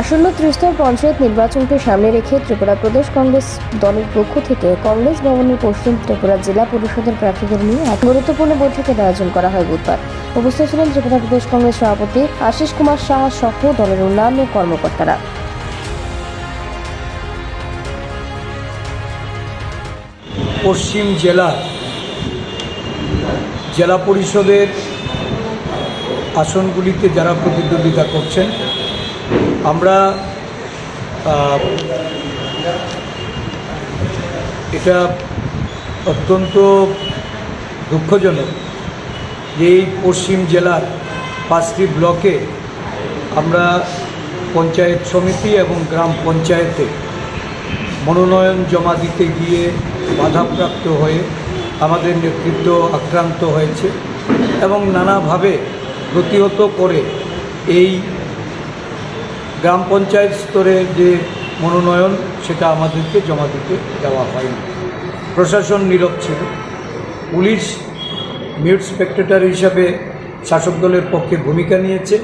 আসন্ন ত্রিস্তর পঞ্চায়েত নির্বাচনকে সামনে রেখে ত্রিপুরা প্রদেশ কংগ্রেস দলের পক্ষ থেকে কংগ্রেস ভবনের পশ্চিম ত্রিপুরা জেলা পরিষদের প্রার্থীদের নিয়ে এক গুরুত্বপূর্ণ বৈঠকের আয়োজন করা হয় বুধবার। উপস্থিত ছিলেন ত্রিপুরা প্রদেশ কংগ্রেস সভাপতি আশিস কুমার সাহা সহ দলের অন্যান্য কর্মকর্তারা। পশ্চিম জেলা জেলা পরিষদের আসনগুলিতে যারা প্রতিদ্বন্দ্বিতা করছেন আমরা এটা অত্যন্ত দুঃখজনক যে এই পশ্চিম জেলার পাঁচটি ব্লকে আমরা পঞ্চায়েত সমিতি এবং গ্রাম পঞ্চায়েতে মনোনয়ন জমা দিতে গিয়ে বাধাপ্রাপ্ত হয়ে আমাদের নেতৃত্ব আক্রান্ত হয়েছে এবং নানাভাবে প্রতিহত করে এই গ্রাম পঞ্চায়েত স্তরে যে মনোনয়ন, সেটা আমাদেরকে জমা দিতে দেওয়া হয়নি। প্রশাসন নীরব ছিল। পুলিশ মিউট স্পেক্টেটর হিসাবে শাসক দলের পক্ষে ভূমিকা নিয়েছে।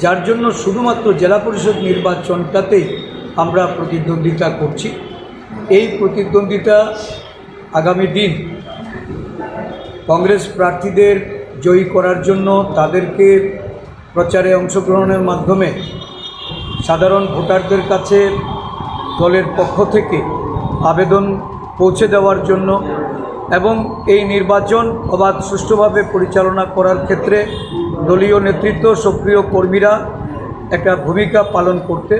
যার জন্য শুধুমাত্র জেলা পরিষদ নির্বাচনটাতেই আমরা প্রতিদ্বন্দ্বিতা করছি। এই প্রতিদ্বন্দ্বিতা আগামী দিন কংগ্রেস প্রার্থীদের জয়ী করার জন্য তাদেরকে প্রচারে অংশগ্রহণের মাধ্যমে সাধারণ ভোটারদের কাছে দলের পক্ষ থেকে আবেদন পৌঁছে দেওয়ার জন্য এবং এই নির্বাচন অবাধ সুষ্ঠুভাবে পরিচালনা করার ক্ষেত্রে দলীয় নেতৃত্ব, সক্রিয় কর্মীরা একটা ভূমিকা পালন করতে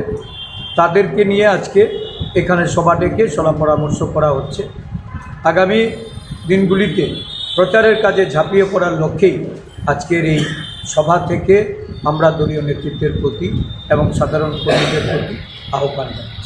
তাদেরকে নিয়ে আজকে এখানে সভা ডেকে সলা পরামর্শ করা হচ্ছে। আগামী দিনগুলিতে প্রচারের কাজে ঝাঁপিয়ে পড়ার লক্ষ্যেই আজকের এই সভা থেকে আমরা দলীয় নেতৃত্বের প্রতি এবং সাধারণ কর্মীদের প্রতি আহ্বান জানাই।